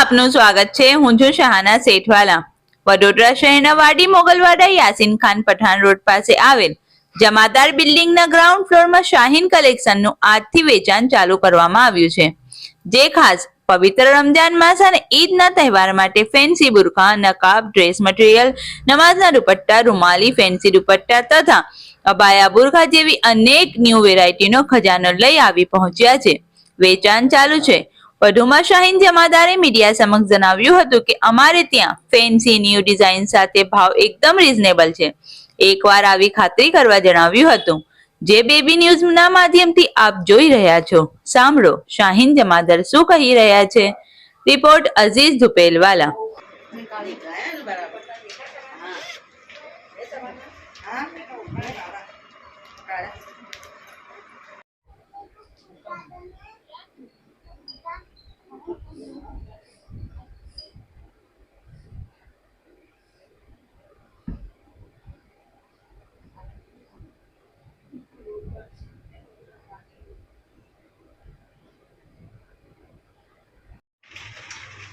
આપનું સ્વાગત છે. હું છું શાહના શેઠવાલા. વડોદરા શહેરના વાડી મોગલવાડા યાસીન ખાન પઠાણ રોડ પાસે આવેલ જમાદાર બિલ્ડિંગના ગ્રાઉન્ડ ફ્લોરમાં શાહીન કલેક્શનનું આજથી વેચાણ ચાલુ કરવામાં આવ્યું છે. જે ખાસ પવિત્ર રમજાન માસ અને ઈદના તહેવાર માટે ફેન્સી બુરખા, નકાબ, ડ્રેસ મટીરિયલ, નમાઝના દુપટ્ટા, રૂમાલી, ફેન્સી દુપટ્ટા તથા અબાયા બુરખા જેવી અનેક ન્યૂ વેરાયટીનો ખજાનો લઈ આવી પહોંચ્યા છે. વેચાણ ચાલુ છે. વધુમાં શાહીન જમાદારે મીડિયા સમક્ષ જણાવ્યું હતું કે અમારે ત્યાં ફેન્સી ન્યૂ ડિઝાઇન સાથે ભાવ એકદમ રીઝનેબલ છે. એકવાર આવી ખાતરી કરવા જણાવ્યું હતું. જે બેબી ન્યૂઝના માધ્યમથી આપ જોઈ રહ્યા છો. સાંભળો, શાહીન જમાદાર શું કહી રહ્યા છે. Report Aziz Dhupelwala.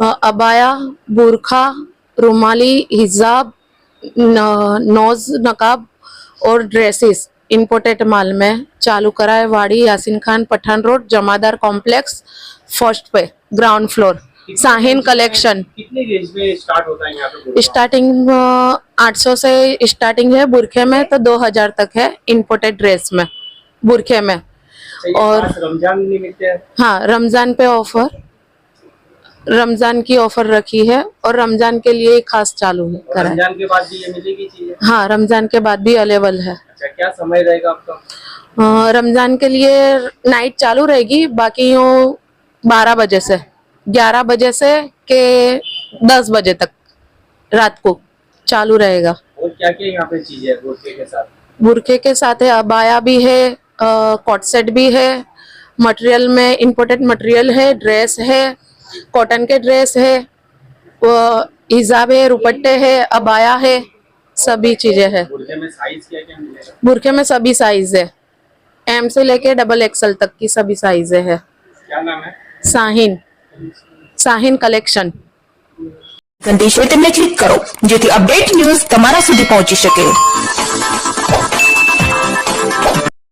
अबाया बुरखा रुमाली हिजाब नोज़ नकाब और ड्रेसेस। इम्पोर्टेड माल में चालू करा है Wadi Yasin Khan Pathan road Jamadar complex first पे ग्राउंड फ्लोर साहिन कलेक्शन। कितने स्टार्ट होता है? स्टार्टिंग आठ सौ से स्टार्टिंग है बुरखे में तो दो हज़ार तक है इम्पोर्टेड ड्रेस में बुरखे में। अच्छा, और- रमज़ान हाँ? रमज़ान पे ऑफ़र रमज़ान की ऑफ़र रखी है और रमज़ान के लिए खास चालू है करा रमज़ान के बाद भी ये मिलेगी चीज़ें? हाँ रमज़ान के बाद भी अवेलेबल है। अच्छा क्या समय रहेगा आपका? रमज़ान के लिए नाइट चालू रहेगी बाकी यूँ बारह बजे से ग्यारह बजे से के दस बजे तक रात को चालू रहेगा। और क्या क्या यहाँ पे चीज़ें है बुरखे के साथ? बुरखे के साथ है अबाया भी है कॉट सेट भी है मटेरियल में इम्पोर्टेड मटेरियल है ड्रेस है कॉटन के ड्रेस है वो हिजाब है रुपट्टे है अबाया है सभी चीजें है बुरखे में साइज क्या क्या मिलेगा बुरखे में सभी साइज है एम से लेके डबल एक्सएल तक की सभी साइजें है क्या नाम है साहिन સાહિન કલેક્શન સંદેશ હોય તેમને ક્લિક કરો જેથી અપડેટ ન્યૂઝ તમારા સુધી પહોંચી શકે